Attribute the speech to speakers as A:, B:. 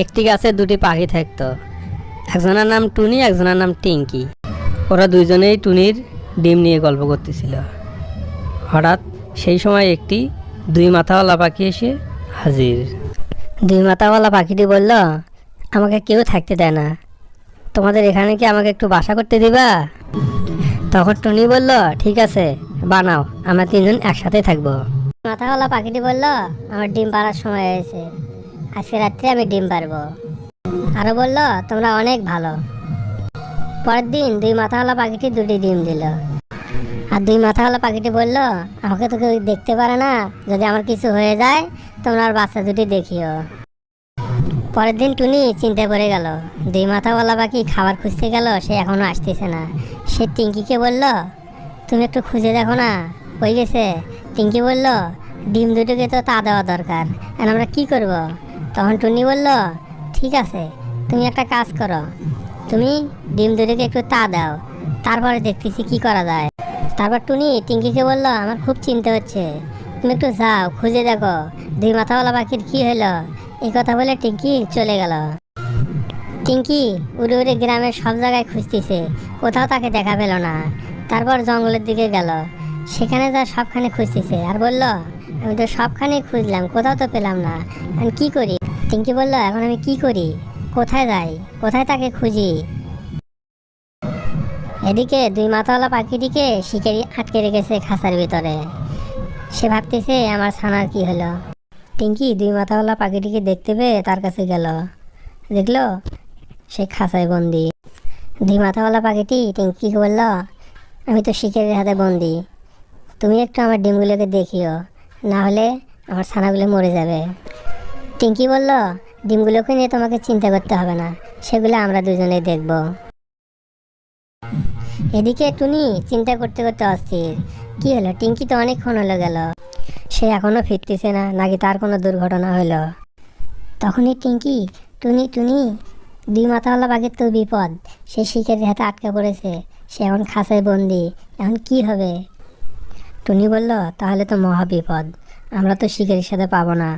A: একটি গাছে দুটি পাখি থাকতো। একজনের নাম টুনি একজনের নাম টিঙ্কি। ওরা দুইজনেই টুনির ডিম নিয়ে গল্প করতেছিল। হঠাৎ সেই সময় একটি দুই মাথাওয়ালা পাখি এসে হাজির। দুই মাথাওয়ালা পাখিটি বলল আমাকে কেউ থাকতে দেয় না। তোমাদের এখানে কি আমাকে একটু বাসা করতে দিবা? তখন টুনি বলল ঠিক আছে বানাও আমরা তিনজন একসাথে থাকব।
B: মাথাওয়ালা পাখিটি বলল আমার ডিম পাড়ার সময় হয়েছে। আজকে রাত্রে আমি ডিম পারব। আরও বলল, তোমরা অনেক ভালো। পরের দিন দুই মাথাওয়ালা পাখিটি দুটি ডিম দিল। আর দুই মাথাওয়ালা পাখিটি বলল, আমাকে তো কেউ দেখতে পারে না। যদি আমার কিছু হয়ে যায়, তোমরা আর বাচ্চা দুটি দেখিও। পরের দিন টুনি চিন্তা করে গেল, দুই মাথাওয়ালা পাখি খাবার খুঁজতে গেল, সে এখনও আসতেছে না। সে টিঙ্কিকে বলল, তুমি একটু খুঁজে দেখো না, হয়ে গেছে। টিঙ্কি বলল, ডিম দুটোকে তো তা দেওয়া দরকার আর আমরা কি করব? তখন টুনি বলল, ঠিক আছে, তুমি একটা কাজ করো। তুমি ডিম দুটোকে একটু তা দাও, তারপরে দেখতেছি কি করা যায়। তারপর টুনি টিঙ্কিকে বলল, আমার খুব চিন্তা হচ্ছে। তুমি একটু যাও, খুঁজে দেখো, দুই মাথাওয়ালা পাখির কি হলো? এই কথা বলে টিঙ্কি চলে গেল। টিঙ্কি উড়ে উড়ে গ্রামের সব জায়গায় খুঁজতেছে, কোথাও তাকে দেখা পেল না। তারপর জঙ্গলের দিকে গেল। সেখানে যা সবখানে খুঁজতেছে, আর বলল, আমি তো সবখানে খুঁজলাম, কোথাও তো পেলাম না। আমি কি করি? টিঙ্কি বলল, এখন আমি কি করি? কোথায় যাই? কোথায় তাকে খুঁজি? এদিকে দুই মাথাওয়ালা পাখিটিকে শিকারি আটকে রেখেছে খাঁচার ভিতরে। সে ভাবতেছে, আমার ছানার কি হলো? টিঙ্কি দুই মাথাওয়ালা পাখিটিকে দেখতে পেয়ে তার কাছে গেল। দেখল, সে খাঁচায় বন্দি। দুই মাথাওয়ালা পাখিটি টিঙ্কিকে বলল, আমি তো শিকারির হাতে বন্দি। তুমি একটু আমার ডিমগুলোকে দেখিও, না হলে আমার ছানাগুলো মরে যাবে। টিঙ্কি বলল ডিমগুলোকে নিয়ে তোমাকে চিন্তা করতে হবে না, সেগুলো আমরা দুজনেই দেখব। এদিকে টুনি চিন্তা করতে করতে অস্থির। কি হলো? টিঙ্কি তো অনেকক্ষণ হলো গেল। সে এখনও ফিরতেছে না, নাকি তার কোনো দুর্ঘটনা হলো? তখনই টিঙ্কি, টুনি টুনি, দুই মাথাওয়ালা বাঘের তো বিপদ, সে শিকারির হাতে আটকা পড়েছে, সে এখন খাঁচায় বন্দি, এখন কি হবে? টুনি বলল, তাহলে তো মহা বিপদ আমরা তো শিকারির সাথে পাবো না।